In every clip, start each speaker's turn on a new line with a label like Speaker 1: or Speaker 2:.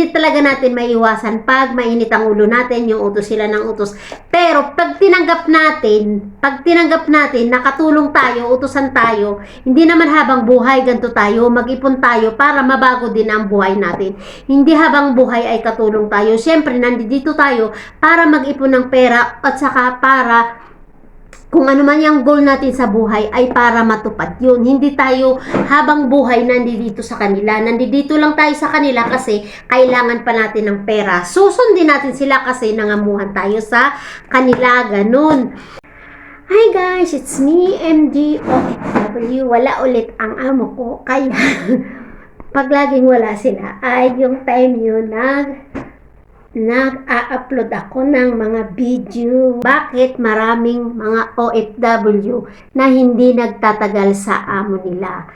Speaker 1: hindi talaga natin maiwasan pag mainit ang ulo natin, yung utos sila ng utos. Pero pag tinanggap natin, pag tinanggap natin, nakatulong tayo, utusan tayo, hindi naman habang buhay ganito tayo, mag-ipon tayo para mabago din ang buhay natin. Hindi habang buhay ay katulong tayo. Siyempre, nandito tayo para mag-ipon ng pera at saka para kung ano man yung goal natin sa buhay ay para matupad yun. Hindi tayo habang buhay nandito sa kanila. Nandito lang tayo sa kanila kasi kailangan pa natin ng pera. Susundin natin sila kasi nangamuhan tayo sa kanila. Ganun. Hi guys, it's me, MG OFW. Wala ulit ang amo ko. Kaya, pag laging wala sila, ay yung time yun nag nag-a-upload ako ng mga video. Bakit maraming mga OFW na hindi nagtatagal sa amo nila?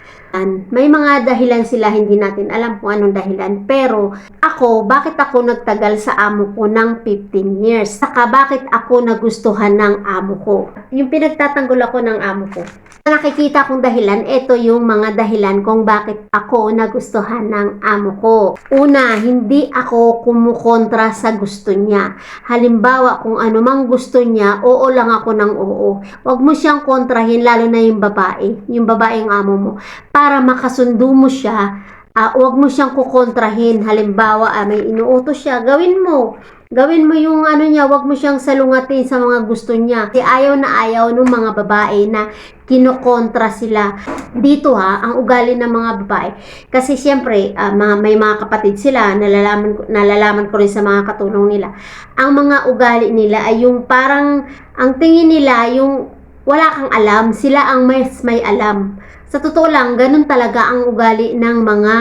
Speaker 1: May mga dahilan sila, hindi natin alam kung anong dahilan. Pero ako, bakit ako nagtagal sa amo ko ng 15 years? Saka bakit ako nagustuhan ng amo ko? Yung pinagtatanggol ako ng amo ko. Nakikita kong dahilan, ito yung mga dahilan kung bakit ako nagustuhan ng amo ko. Una, hindi ako kumukontra sa gusto niya. Halimbawa, kung ano mang gusto niya, oo lang ako ng oo. Huwag mo siyang kontrahin, lalo na yung babae, yung babaeng amo mo. Para makasundo mo siya, uh, huwag mo siyang kukontrahin. Halimbawa, ah, may inuutos siya, gawin mo. Gawin mo yung ano niya, wag mo siyang salungatin sa mga gusto niya. Kasi ayaw na ayaw ng mga babae na kinokontra sila. Dito ha, ang ugali ng mga babae. Kasi siyempre, uh, mga, may mga kapatid sila, nalalaman, nalalaman ko rin sa mga katulong nila. Ang mga ugali nila ay yung parang, ang tingin nila, yung wala kang alam, sila ang mas may alam. Sa totoo lang, ganun talaga ang ugali ng mga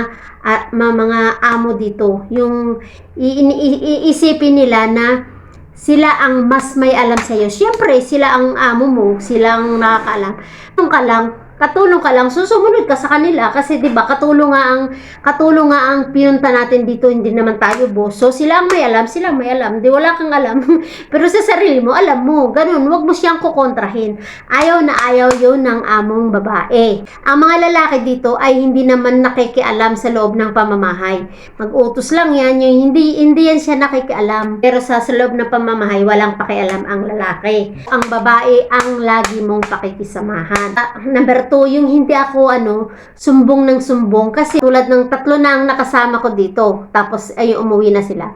Speaker 1: uh, mga amo dito. Yung iisipin nila na sila ang mas may alam sa iyo. Siyempre, sila ang amo mo, sila ang nakakaalam. Nung ka lang, katulong ka lang, susumunod ka sa kanila kasi 'di ba katulong nga ang katulong nga ang pinunta natin dito, hindi naman tayo boss. So sila ang may alam, sila ang may alam. Di wala kang alam. Pero sa sarili mo, alam mo. Ganun, wag mo siyang kukontrahin. Ayaw na ayaw 'yon ng among babae. Ang mga lalaki dito ay hindi naman nakikialam sa loob ng pamamahay. Mag-utos lang 'yan, yung hindi hindi yan siya nakikialam. Pero sa, sa loob ng pamamahay, walang pakialam ang lalaki. Ang babae ang lagi mong pakikisamahan. Uh, number to, yung hindi ako ano, sumbong ng sumbong kasi tulad ng tatlo na ang nakasama ko dito. Tapos ay umuwi na sila.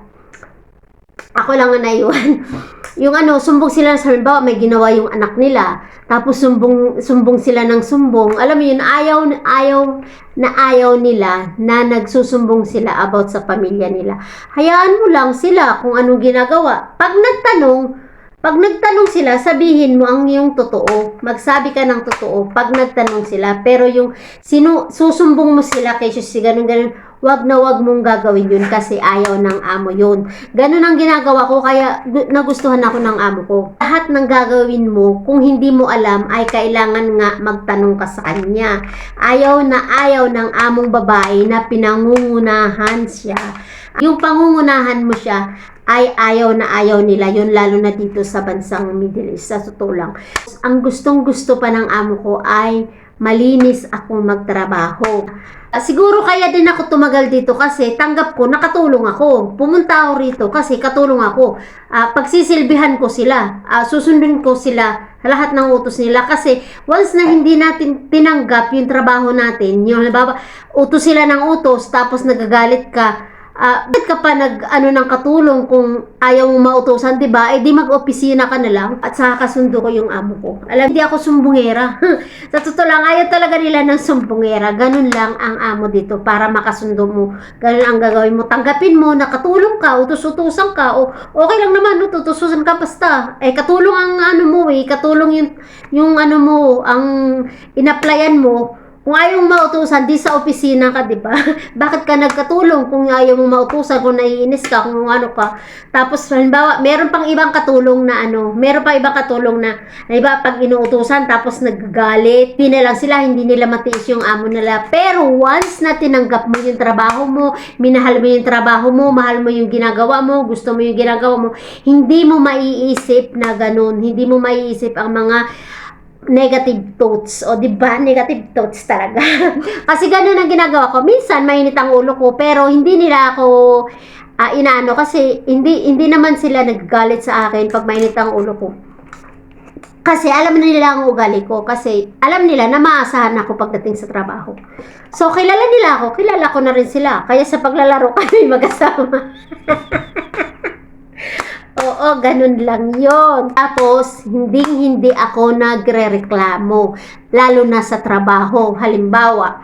Speaker 1: Ako lang ang naiwan. yung ano, sumbong sila sa halimbawa may ginawa yung anak nila. Tapos sumbong sumbong sila ng sumbong. Alam mo yun, ayaw ayaw na ayaw nila na nagsusumbong sila about sa pamilya nila. Hayaan mo lang sila kung anong ginagawa. Pag nagtanong, pag nagtanong sila, sabihin mo ang iyong totoo. Magsabi ka ng totoo pag nagtanong sila. Pero yung sinu susumbong mo sila kay si ganun ganun, wag na wag mong gagawin yun kasi ayaw ng amo yun. Ganun ang ginagawa ko kaya nagustuhan ako ng amo ko. Lahat ng gagawin mo, kung hindi mo alam, ay kailangan nga magtanong ka sa kanya. Ayaw na ayaw ng among babae na pinangungunahan siya. Yung pangungunahan mo siya, ay ayaw na ayaw nila yun lalo na dito sa bansang Middle East sa totoo lang. Ang gustong gusto pa ng amo ko ay malinis akong magtrabaho. Uh, siguro kaya din ako tumagal dito kasi tanggap ko, nakatulong ako. Pumunta ako rito kasi katulong ako. Uh, pagsisilbihan ko sila, uh, susundin ko sila lahat ng utos nila kasi once na hindi natin tinanggap yung trabaho natin, yung halimbawa, utos sila ng utos tapos nagagalit ka, uh, bakit ka pa nag ano ng katulong kung ayaw mo mautusan, 'di ba? Eh di mag-opisina ka na lang at saka kasundo ko yung amo ko. Alam, hindi ako sumbongera. Sa totoo lang, ayaw talaga nila ng sumbongera. Ganun lang ang amo dito para makasundo mo. Ganun ang gagawin mo. Tanggapin mo na katulong ka, utos-utusan ka, o okay lang naman, ututusan ka basta. Eh katulong ang ano mo eh, katulong yung yung ano mo, ang inaplayan mo kung ayaw mong mautusan, di sa opisina ka, di ba? Bakit ka nagkatulong kung ayaw mong mautusan, kung naiinis ka, kung ano ka. Tapos, halimbawa, meron pang ibang katulong na ano, meron pang ibang katulong na, halimbawa, pag inuutusan, tapos nagagalit, hindi na lang sila, hindi nila matiis yung amo nila. Pero, once na tinanggap mo yung trabaho mo, minahal mo yung trabaho mo, mahal mo yung ginagawa mo, gusto mo yung ginagawa mo, hindi mo maiisip na ganun, hindi mo maiisip ang mga negative thoughts. O, di ba? Negative thoughts talaga. Kasi ganun ang ginagawa ko. Minsan, mainit ang ulo ko, pero hindi nila ako inaano kasi hindi hindi naman sila naggalit sa akin pag mainit ang ulo ko. Kasi alam nila ang ugali ko kasi alam nila na maasahan ako pagdating sa trabaho. So kilala nila ako, kilala ko na rin sila. Kaya sa paglalaro kami magkasama. Oo, ganun lang yon. Tapos, hindi hindi ako nagre-reklamo. Lalo na sa trabaho. Halimbawa,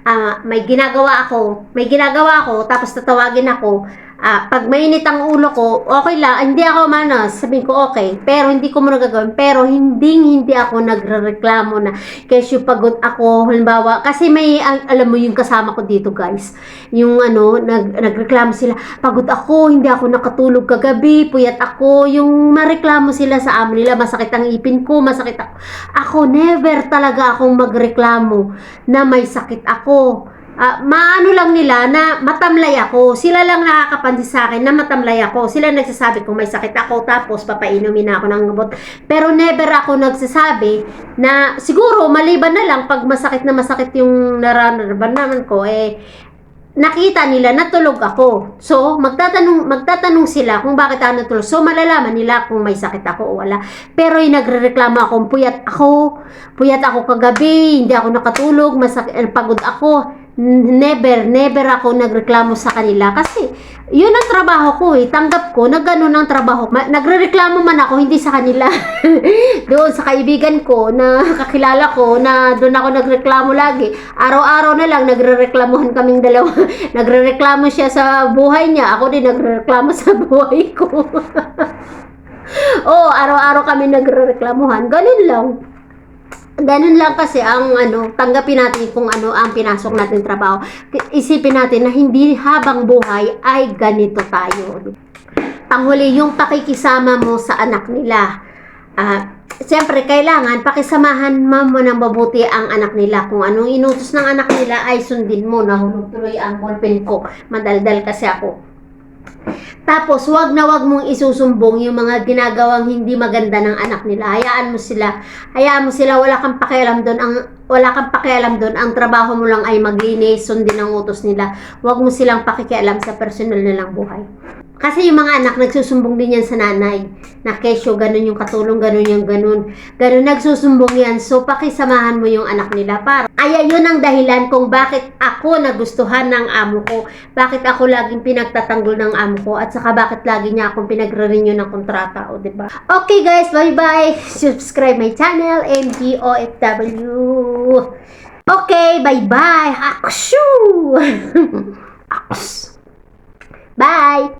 Speaker 1: ah, may ginagawa ako, may ginagawa ako, tapos tatawagin ako, ah, pag mainit ang ulo ko, okay lang, hindi ako manas, sabihin ko okay, pero hindi ko muna gagawin, pero hindi hindi ako nagre-reklamo na kesyo pagod ako, halimbawa, kasi may, ang- alam mo yung kasama ko dito guys, yung ano, nag, nagreklamo sila, pagod ako, hindi ako nakatulog kagabi, puyat ako, yung mareklamo sila sa amo nila, masakit ang ipin ko, masakit ako. Ako, never talaga akong magreklamo na may sakit ako. Ah, maano lang nila na matamlay ako. Sila lang nakakapansin sa akin na matamlay ako. Sila nagsasabi kung may sakit ako tapos papainumin na ako ng gamot. Pero never ako nagsasabi na siguro maliban na lang pag masakit na masakit yung nararamdaman ko eh nakita nila na tulog ako. So, magtatanong, magtatanong sila kung bakit ako natulog. So, malalaman nila kung may sakit ako o wala. Pero yung nagre-reklamo ako, puyat ako, puyat ako kagabi, hindi ako nakatulog, masakit, eh, pagod ako. Never, never ako nagreklamo sa kanila kasi yun ang trabaho ko eh. Tanggap ko na ganun ang trabaho. Ma- nagre-reklamo man ako, hindi sa kanila. doon sa kaibigan ko na kakilala ko na doon ako nagreklamo lagi. Araw-araw na lang nagre-reklamuhan kaming dalawa. nagre-reklamo siya sa buhay niya, ako din nagre-reklamo sa buhay ko. Oo, araw-araw kami nagre-reklamuhan. Ganun lang. Ganun lang kasi ang ano, tanggapin natin kung ano ang pinasok natin trabaho. Isipin natin na hindi habang buhay ay ganito tayo. Panghuli yung pakikisama mo sa anak nila. Ah, Siyempre, kailangan pakisamahan mo mo ng mabuti ang anak nila. Kung anong inutos ng anak nila ay sundin mo. Nahulog tuloy ang ballpen ko. Madaldal kasi ako. Tapos, wag na wag mong isusumbong yung mga ginagawang hindi maganda ng anak nila. Hayaan mo sila. Hayaan mo sila. Wala kang pakialam doon. Ang, wala kang pakialam doon. Ang trabaho mo lang ay maglinis, sundin ang utos nila. Wag mo silang pakikialam sa personal nilang buhay. Kasi yung mga anak, nagsusumbong din yan sa nanay. Na kesyo, ganun yung katulong, ganun yung ganun. Ganun, nagsusumbong yan. So, pakisamahan mo yung anak nila. Para, ay, yun ang dahilan kung bakit ako nagustuhan ng amo ko. Bakit ako laging pinagtatanggol ng amo ko. At saka bakit lagi niya akong pinagre-renew ng kontrata. O, diba? Okay guys, bye-bye. Subscribe my channel, MGOFW. Okay, bye-bye. Akshu! Aks. Bye!